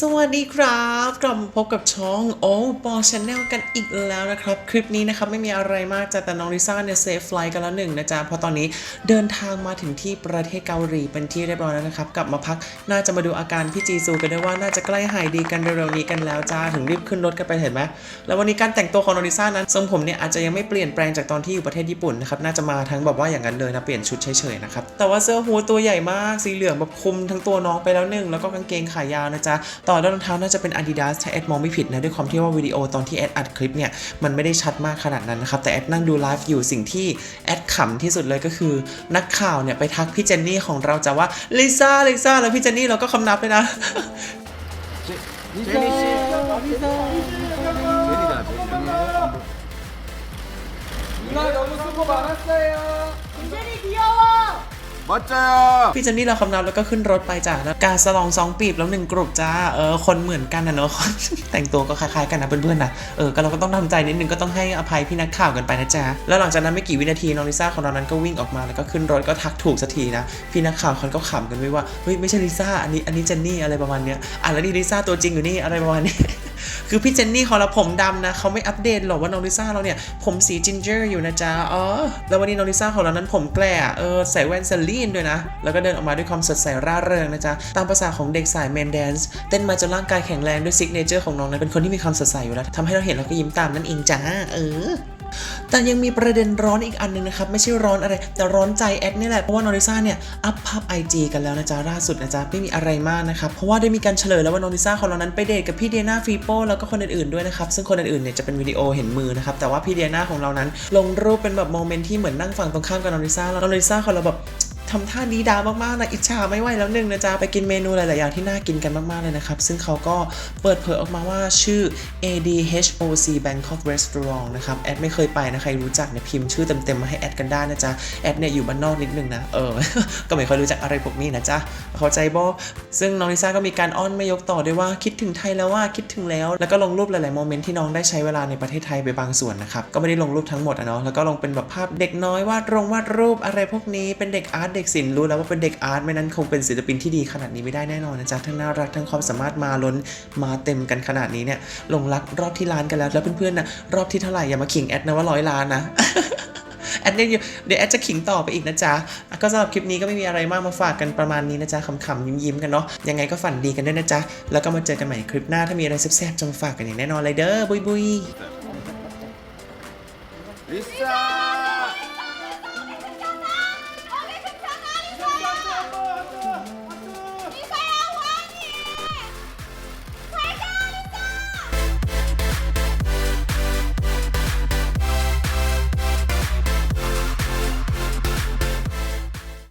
สวัสดีครับกลับมาพบกับช่องโอ้ปอชแนลกันอีกแล้วนะครับ คลิปนี้นะครับไม่มีอะไรมากจ้ะแต่น้องลิซ่าเนี่ยเซฟไฟล์กันแล้วหนึ่งนะจ๊ะเพราะตอนนี้เดินทางมาถึงที่ประเทศเกาหลีเป็นที่เรียบร้อยแล้วนะครับ กลับมาพักน่าจะมาดูอาการพี่จีซูกันด้วยว่าน่าจะใกล้หายดีกันเร็วๆนี้กันแล้วจ้าถึงรีบขึ้นรถกันไปเห็นไหมแล้ววันนี้การแต่งตัวของน้องลิซ่านั้นทรงผมเนี่ยอาจจะยังไม่เปลี่ยนแปลงจากตอนที่อยู่ประเทศญี่ปุ่นนะครับน่าจะมาทั้งแบบว่าอย่างนั้นเลยนะเปลี่ยนชุดเฉยๆนะครับแต่ว่าเสื้อฮูดตัวใหญ่มากสีเหลืองแบบคลุมทั้งตัวน้องไปแล้วหนึ่งแล้วก็กางเกงขายาวนะจ๊ะต่อด้วยรองเท้าน่าจะเป็น Adidas ถ้าแอดมองไม่ผิดนะด้วยความที่ว่าวิดีโอตอนที่แอดอัดคลิปเนี่ยมันไม่ได้ชัดมากขนาดนั้นนะครับแต่แอดนั่งดูไลฟ์อยู่สิ่งที่แอดขำที่สุดเลยก็คือ นักข่าวเนี่ยไปทักพี่เจนนี่ของเราจะว่าลิซ่าลิซ่าแล้วพี่เจนนี่เราก็คำนับเลยนะลิซ่าลิซ่าลิซ่า บัเจพี่เจนนี่เราคำนับแล้วก็ขึ้นรถไปจ้ะแล้วการสลองสองปีบแล้วหนึ่งกลุ่มจ้าเออคนเหมือนกันนะเนาะแต่งตัวก็คล้ายๆกันนะเพื่อนๆนะเออก็เราก็ต้องทำใจนิดนึงก็ต้องให้อภัยพี่นักข่าวกันไปนะจ้าแล้วหลังจากนั้นไม่กี่วินาทีน้องลิซ่าของเรานั้นก็วิ่งออกมาแล้วก็ขึ้นรถก็ทักถูกสักทีนะพี่นักข่าวเขาก็ขำกันไม่ว่าเฮ้ยไม่ใช่ลิซ่าอันนี้อันนี้เจนนี่อะไรประมาณเนี้ยอะแล้วนี่ลิซ่าตัวจริงอยู่นี่อะไรประมาณนี้ คือพี่เจนนี่ของเราผมดำนะเขาไม่อัปเดตหรอกว่าน้องลิซ่าเราเนี่ยผมสีจินเจอร์อยู่นะจ๊ะอ๋อแล้ววันนี้น้องลิซ่าของเรานั้นผมแกล้อะเออใส่แว่นเซลีนด้วยนะ แล้วก็เดินออกมาด้วยความสดใสร่าเริงนะจ๊ะตามภาษาของเด็กสายเมนแดนซ์เต้นมาจนร่างกายแข็งแรงด้วยซิกเนเจอร์ของน้องนั้นเป็นคนที่มีความสดใสอยู่แล้วทำให้เราเห็นเราก็ยิ้มตามนั่นเองจ้าเออ แต่ยังมีประเด็นร้อนอีกอันหนึงนะครับ ไม่ใช่ร้อนอะไร แต่ร้อนใจแอดนี่แหละ เพราะว่านอริซ่าเนี่ย อัพภาพไอจกันแล้วนะจ๊ะล่าสุดนะจ๊ะ ไม่มีอะไรมากนะครับ เพราะว่าได้มีการเฉลยแล้วว่านอริซ่าของเรานั้นไปเดทกับพี่เดียนาฟีโป้แล้วก็คนอื่นๆด้วยนะครับ ซึ่งคนอื่นๆเนี่ยจะเป็นวิดีโอเห็นมือนะครับ แต่ว่าพี่เดียนาของเรานั้น ลงรูปเป็นแบบโมเมนต์ที่เหมือนนั่งฝั่งตรงข้ามกับนอริซ่าแล้วนอริซ่าของเราแบบ ทำท่าดีดามากๆนะอิจฉาไม่ไหวแล้วหนึ่งนะจ๊ะไปกินเมนูหลายๆอย่างที่น่ากินกันมากๆเลยนะครับ ซึ่งเขาก็เปิดเผยออกมาว่าชื่อ ADHOC Bangkok Restaurant นะครับแอดไม่เคยไปนะใครรู้จักเนี่ยพิมพ์ชื่อเต็มๆมาให้แอดกันได้นะจ๊ะแอดเนี่ยอยู่บ้านนอกนิดนึงนะเออก็ไม่ค่อยรู้จักอะไรพวกนี้นะจ๊ะเข้าใจบ่ซึ่งน้องลิซ่าก็มีการอ้อนไม่ยกต่อด้วยว่าคิดถึงไทยแล้วว่าคิดถึงแล้ว แล้วก็ลงรูปหลายๆโมเมนต์ที่น้องได้ใช้เวลาในประเทศไทยไปบางส่วนนะครับก็ไม่ได้ลงรูปทั้งหมดอะเนาะแล้วก็ลงเป็นแบบภาพเด็กน้อยวาดรงวาดรูปอะไรพวกนี้เป็นเด็กอาร์ตเด็กศิลป์รู้แล้วว่าเป็นเด็กอาร์ตไม่นั้นคงเป็นศิลปินที่ดีขนาดนี้ไม่ได้แน่นอนนะจ๊ะทั้งน่ารักทั้งความสามารถมาล้นมาเต็มกันขนาดนี้เนี่ยลงรักรอบที่ล้านกันแล้วแล้วเพื่อนๆนะรอบที่เท่าไหร่อย่ามาขิงแอดนะว่าร้อยล้านนะแอดเนี่ยเดี๋ยวแอดจะขิงต่อไปอีกนะจ๊ะ ก็สำหรับคลิปนี้ก็ไม่มีอะไรมากมาฝากกันประมาณนี้นะจ๊ะขำๆยิ้มๆกันเนาะ ยังไงก็ฝันดีกันด้วยนะจ๊ะ แล้วก็มาเจอกันใหม่คลิปหน้าถ้ามีอะไรแซ่บๆจะมาฝากกันอย่างแน่นอนเลยเด้อ บุยบุย리 사.